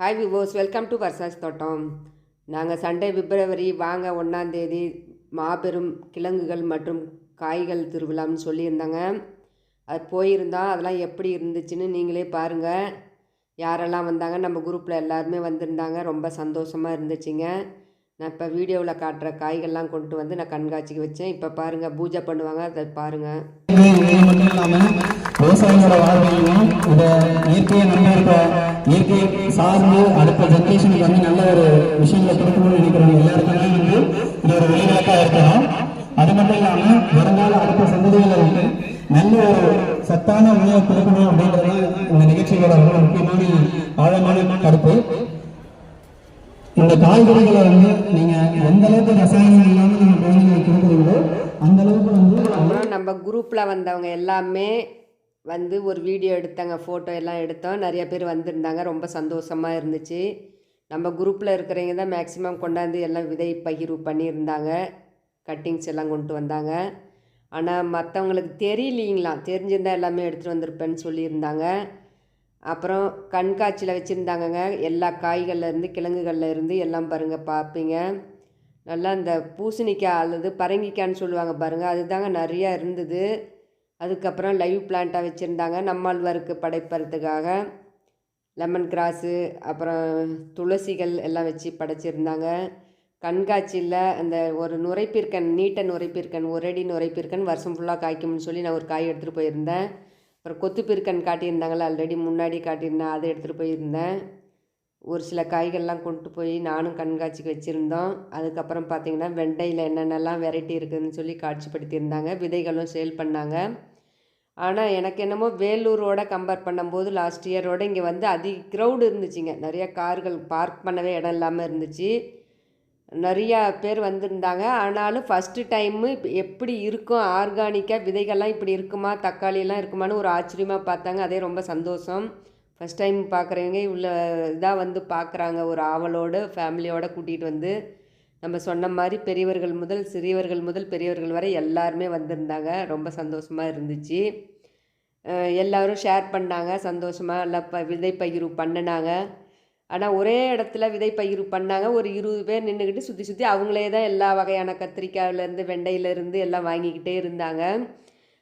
Hi viewers welcome to Varsha's தோட்டம் நாங்கள் Sunday பிப்ரவரி வாங்க ஒன்றாந்தேதி மாபெரும் கிழங்குகள் மற்றும் காய்கள் திருவிழான்னு சொல்லியிருந்தாங்க. அது போயிருந்தோம் அதெல்லாம் எப்படி இருந்துச்சுன்னு நீங்களே பாருங்கள் யாரெல்லாம் வந்தாங்க நம்ம குரூப்பில் எல்லாருமே வந்திருந்தாங்க. ரொம்ப சந்தோஷமாக இருந்துச்சுங்க. நான் இப்போ வீடியோவில் காட்டுற காய்கள்லாம் கொண்டு வந்து நான் கண்காட்சிக்கு வச்சேன். இப்போ பாருங்கள் பூஜை பண்ணுவாங்க அதை பாருங்கள் இது இல்லாம விவசாயிகளோட வாழ்வையும் இத இயற்கையை நம்ம இருக்க இயற்கை சார்ந்து அடுத்த ஜென்ரேஷனுக்கு வந்து நல்ல ஒரு விஷயங்களை கொடுக்கணும்னு நினைக்கிறவங்க எல்லாருக்குமே வந்து இது ஒரு வழிகாட்டா இருக்கணும் அது மட்டும் இல்லாம வருங்கால அடுத்த சந்ததிகளுக்கு நல்ல ஒரு சத்தான உணவை கொடுக்கணும் அப்படின்றது இந்த நிகழ்ச்சிகளோட ரொம்ப முக்கியமான ஆழமான கருத்து. இந்த காய்கறிகளை வந்து நீங்க எந்த அளவுக்கு ரசாயனம் இல்லாம நம்ம குழந்தைங்களுக்கு கொடுக்குறீங்களோ அந்த அளவுக்கு வந்து அப்புறம் நம்ம குரூப்பில் வந்தவங்க எல்லாமே வந்து ஒரு வீடியோ எடுத்தாங்க ஃபோட்டோ எல்லாம் எடுத்தோம். நிறைய பேர் வந்திருந்தாங்க. ரொம்ப சந்தோஷமாக இருந்துச்சு. நம்ம குரூப்பில் இருக்கிறவங்க தான் மேக்ஸிமம் கொண்டாந்து எல்லாம் விதை பகிர்வு பண்ணியிருந்தாங்க. கட்டிங்ஸ் எல்லாம் கொண்டு வந்தாங்க. ஆனால் மற்றவங்களுக்கு தெரியலீங்களாம் தெரிஞ்சிருந்தா எல்லாமே எடுத்துகிட்டு வந்திருப்பேன்னு சொல்லியிருந்தாங்க. அப்புறம் கண்காட்சியில் வச்சுருந்தாங்கங்க. எல்லா காய்கள்லேருந்து கிழங்குகள்லேருந்து இருந்து எல்லாம் பாருங்கள் பார்ப்பீங்க நல்லா இந்த பூசணிக்காய் அல்லது பரங்கிக்காய்ன்னு சொல்லுவாங்க பாருங்கள் அதுதாங்க நிறையா இருந்தது. அதுக்கப்புறம் லைவ் பிளான்ட்டாக வச்சுருந்தாங்க நம்மாழ்வாருக்கு படைப்பறதுக்காக. லெமன் கிராஸு அப்புறம் துளசிகள் எல்லாம் வச்சு படைச்சிருந்தாங்க. கண்காட்சியில் அந்த ஒரு நுரைப்பீர்க்கன் நீட்ட நுரைப்பீர்க்கன் ஒரு அடி நுரைப்பீர்க்கன் வருஷம் ஃபுல்லாக காய்க்கும்னு சொல்லி நான் ஒரு காய் எடுத்துகிட்டு போயிருந்தேன். அப்புறம் கொத்துப்பிருக்கன் காட்டியிருந்தாங்களே ஆல்ரெடி முன்னாடி காட்டியிருந்தேன் அதை எடுத்துகிட்டு போயிருந்தேன். ஒரு சில காய்கள்லாம் கொண்டு போய் நானும் கண்காட்சிக்கு வச்சுருந்தோம். அதுக்கப்புறம் பார்த்திங்கன்னா வெண்டையில் என்னென்னலாம் வெரைட்டி இருக்குதுன்னு சொல்லி காட்சிப்படுத்தியிருந்தாங்க. விதைகளும் சேல் பண்ணாங்க. ஆனால் எனக்கு என்னமோ வேலூரோட கம்பேர் பண்ணும்போது லாஸ்ட் இயரோட இங்கே வந்து அதிக க்ரௌடு இருந்துச்சுங்க. நிறைய கார்கள் பார்க் பண்ணவே இடம் இல்லாமல் இருந்துச்சு. நிறையா பேர் வந்திருந்தாங்க. ஆனாலும் ஃபஸ்ட்டு டைமு எப்படி இருக்கும்? ஆர்கானிக்காக விதைகள்லாம் இப்படி இருக்குமா? தக்காளியெல்லாம் இருக்குமான்னு ஒரு ஆச்சரியமாக பார்த்தாங்க. அதே ரொம்ப சந்தோஷம். ஃபஸ்ட் டைம் பார்க்குறவங்க இவ்வளோ இதாக வந்து பார்க்குறாங்க. ஒரு ஆவலோடு ஃபேமிலியோடு கூட்டிகிட்டு வந்து நம்ம சொன்ன மாதிரி பெரியவர்கள் முதல் சிறியவர்கள் முதல் பெரியவர்கள் வரை எல்லாருமே வந்திருந்தாங்க. ரொம்ப சந்தோஷமாக இருந்துச்சு. எல்லோரும் ஷேர் பண்ணாங்க. சந்தோஷமாக எல்லாம் ப விதை பகிர்வு பண்ணினாங்க. ஆனால் ஒரே இடத்துல விதை பயிர் பண்ணாங்க. ஒரு இருபது பேர் நின்றுக்கிட்டு சுற்றி சுற்றி அவங்களே தான் எல்லா வகையான கத்திரிக்காயிலேருந்து வெண்டையிலேருந்து எல்லாம் வாங்கிக்கிட்டே இருந்தாங்க.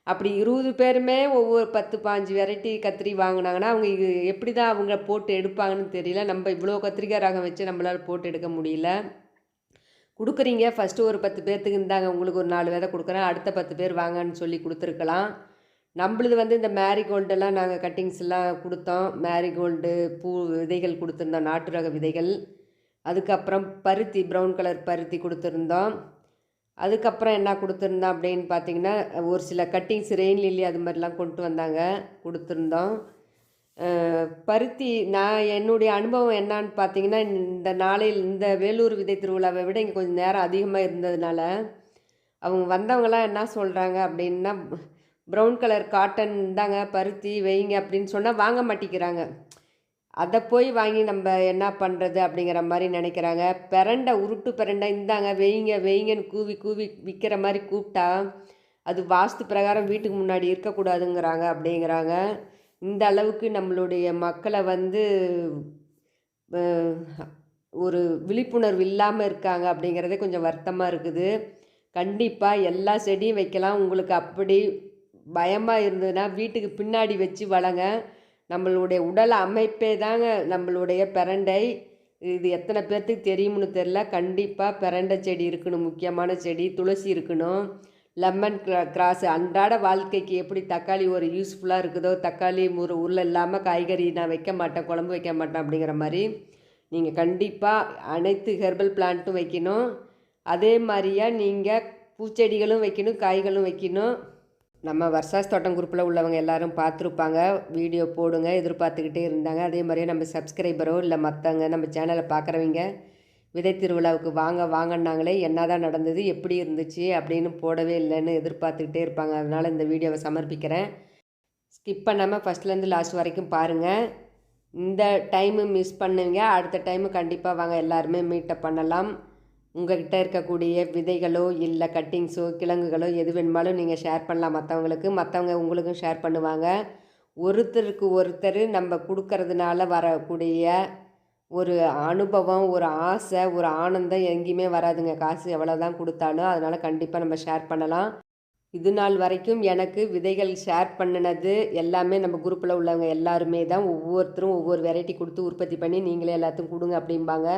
அப்படி இருபது பேருமே ஒவ்வொரு பத்து பாஞ்சு வெரைட்டி கத்திரி வாங்கினாங்கன்னா அவங்க இது எப்படி தான் அவங்க போட்டு எடுப்பாங்கன்னு தெரியல. நம்ம இவ்வளோ கத்திரிக்காய் ரகம் வச்சு நம்மளால் போட்டு எடுக்க முடியல. கொடுக்குறீங்க. ஃபஸ்ட்டு ஒரு பத்து பேர்த்துக்கு இருந்தாங்க உங்களுக்கு ஒரு நாலு விதை கொடுக்குறேன். அடுத்த பத்து பேர் வாங்கன்னு சொல்லி கொடுத்துருக்கலாம். நம்மளுது வந்து இந்த மேரிகோல்டெல்லாம் நாங்கள் கட்டிங்ஸ் எல்லாம் கொடுத்தோம். மேரிகோல்டு பூ விதைகள் கொடுத்துருந்தோம் நாட்டு ரக விதைகள். அதுக்கப்புறம் பருத்தி ப்ரௌன் கலர் பருத்தி கொடுத்துருந்தோம். அதுக்கப்புறம் என்ன கொடுத்துருந்தோம் அப்படின்னு பார்த்தீங்கன்னா ஒரு சில கட்டிங்ஸ் ரெயின் லில்லி அது மாதிரிலாம் கொண்டு வந்தாங்க கொடுத்துருந்தோம். பருத்தி நான் என்னுடைய அனுபவம் என்னன்னு பார்த்தீங்கன்னா இந்த நாளையில் இந்த வேலூர் விதை திருவிழாவை விட இங்கே கொஞ்சம் நேரம் அதிகமாக இருந்ததுனால அவங்க வந்தவங்களாம் என்ன சொல்கிறாங்க அப்படின்னா ப்ரௌன் கலர் காட்டன் தாங்க பருத்தி வைங்க அப்படின்னு சொன்னால் வாங்க மாட்டேங்கிறாங்க. அதை போய் வாங்கி நம்ம என்ன பண்ணுறது அப்படிங்கிற மாதிரி நினைக்கிறாங்க. பிரண்டை உருட்டு பிரண்டை இந்தாங்க வெய்ங்க வெய்ங்கன்னு கூவி கூவி விற்கிற மாதிரி கூப்பிட்டா அது வாஸ்து பிரகாரம் வீட்டுக்கு முன்னாடி இருக்கக்கூடாதுங்கிறாங்க அப்படிங்கிறாங்க. இந்த அளவுக்கு நம்மளுடைய மக்களை வந்து ஒரு விழிப்புணர்வு இல்லாமல் இருக்காங்க அப்படிங்கிறதே கொஞ்சம் வருத்தமாக இருக்குது. கண்டிப்பாக எல்லா செடியும் வைக்கலாம். உங்களுக்கு அப்படி பயமாக இருந்ததுன்னா வீட்டுக்கு பின்னாடி வச்சு வளங்க. நம்மளுடைய உடல் அமைப்பே தாங்க நம்மளுடைய பிரண்டை. இது எத்தனை பேர்த்துக்கு தெரியும்னு தெரில கண்டிப்பாக பிரண்டை செடி இருக்கணும் முக்கியமான செடி. துளசி இருக்கணும். லெமன் கிரா கிராஸ் அன்றாட வாழ்க்கைக்கு எப்படி தக்காளி ஒரு யூஸ்ஃபுல்லாக இருக்குதோ தக்காளி ஒரு உருளை இல்லாமல் காய்கறி நான் வைக்க மாட்டேன் குழம்பு வைக்க மாட்டேன் அப்படிங்கிற மாதிரி நீங்கள் கண்டிப்பாக அனைத்து ஹெர்பல் பிளான்ட்டும் வைக்கணும். அதே மாதிரியா நீங்கள் பூச்செடிகளும் வைக்கணும் காய்களும் வைக்கணும். நம்ம வர்ஷாஸ் தோட்டம் குரூப்பில் உள்ளவங்க எல்லாரும் பார்த்துருப்பாங்க. வீடியோ போடுங்க எதிர்பார்த்துக்கிட்டே இருந்தாங்க. அதே மாதிரியே நம்ம சப்ஸ்கிரைபரோ இல்லை மற்றவங்க நம்ம சேனலை பார்க்குறவங்க விதை திருவிழாவுக்கு வாங்க வாங்கினாங்களே என்ன தான் நடந்தது எப்படி இருந்துச்சு அப்படின்னு போடவே இல்லைன்னு எதிர்பார்த்துக்கிட்டே இருப்பாங்க. அதனால் இந்த வீடியோவை சமர்ப்பிக்கிறேன். ஸ்கிப் பண்ணாமல் ஃபஸ்ட்லேருந்து லாஸ்ட் வரைக்கும் பாருங்கள் இந்த டைமு மிஸ் பண்ணுவீங்க அடுத்த டைமு கண்டிப்பாக வாங்க. எல்லாருமே மீட்டப் பண்ணலாம். உங்கள்கிட்ட இருக்கக்கூடிய விதைகளோ இல்லை கட்டிங்ஸோ கிழங்குகளோ எது வேணுமாலும் நீங்கள் ஷேர் பண்ணலாம். மற்றவங்களுக்கு மற்றவங்க உங்களுக்கும் ஷேர் பண்ணுவாங்க. ஒருத்தருக்கு ஒருத்தர் நம்ம கொடுக்கறதுனால வரக்கூடிய ஒரு அனுபவம் ஒரு ஆசை ஒரு ஆனந்தம் எங்கேயுமே வராதுங்க. காசு எவ்வளோ தான் கொடுத்தாலும் அதனால் கண்டிப்பாக நம்ம ஷேர் பண்ணலாம். இது நாள் வரைக்கும் எனக்கு விதைகள் ஷேர் பண்ணினது எல்லாமே நம்ம குரூப்பில் உள்ளவங்க எல்லாருமே தான் ஒவ்வொருத்தரும் ஒவ்வொரு வெரைட்டி கொடுத்து உற்பத்தி பண்ணி நீங்களே எல்லாத்துக்கும் கொடுங்க அப்படிம்பாங்க.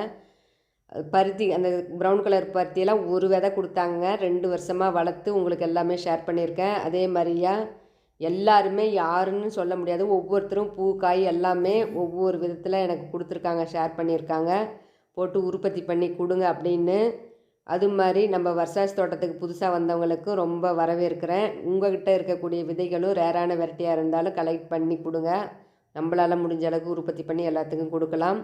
பருத்தி அந்த ப்ரௌன் கலர் பருத்தியெல்லாம் ஒரு விதை கொடுத்தாங்க. ரெண்டு வருஷமாக வளர்த்து உங்களுக்கு எல்லாமே ஷேர் பண்ணியிருக்கேன். அதே மாதிரியா எல்லாருமே யாருன்னு சொல்ல முடியாது. ஒவ்வொருத்தரும் பூ காய் எல்லாமே ஒவ்வொரு விதத்தில் எனக்கு கொடுத்துருக்காங்க ஷேர் பண்ணியிருக்காங்க. போட்டு உற்பத்தி பண்ணி கொடுங்க அப்படின்னு. அது மாதிரி நம்ம வர்சாஸ் தோட்டத்துக்கு புதுசாக வந்தவங்களுக்கும் ரொம்ப வரவேற்கிறேன். உங்கள்கிட்ட இருக்கக்கூடிய விதைகளும் ரேரான வெரைட்டியாக இருந்தாலும் கலெக்ட் பண்ணி கொடுங்க. நம்மளால் முடிஞ்ச அளவுக்கு உற்பத்தி பண்ணி எல்லாத்துக்கும் கொடுக்கலாம்.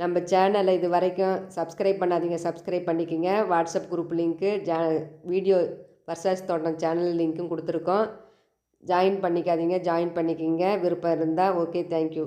நம்ம சேனலை இது வரைக்கும் சப்ஸ்கிரைப் பண்ணாதீங்க சப்ஸ்கிரைப் பண்ணிக்கோங்க. வாட்ஸ்அப் குரூப் லிங்க்கு ஜா வீடியோ வர்சாஸ் தோட்டம் சேனல் லிங்க்கும் கொடுத்துருக்கோம். ஜாயின் பண்ணிக்காதீங்க ஜாயின் பண்ணிக்கிங்க. விருப்பம் இருந்தால் ஓகே தேங்க்யூ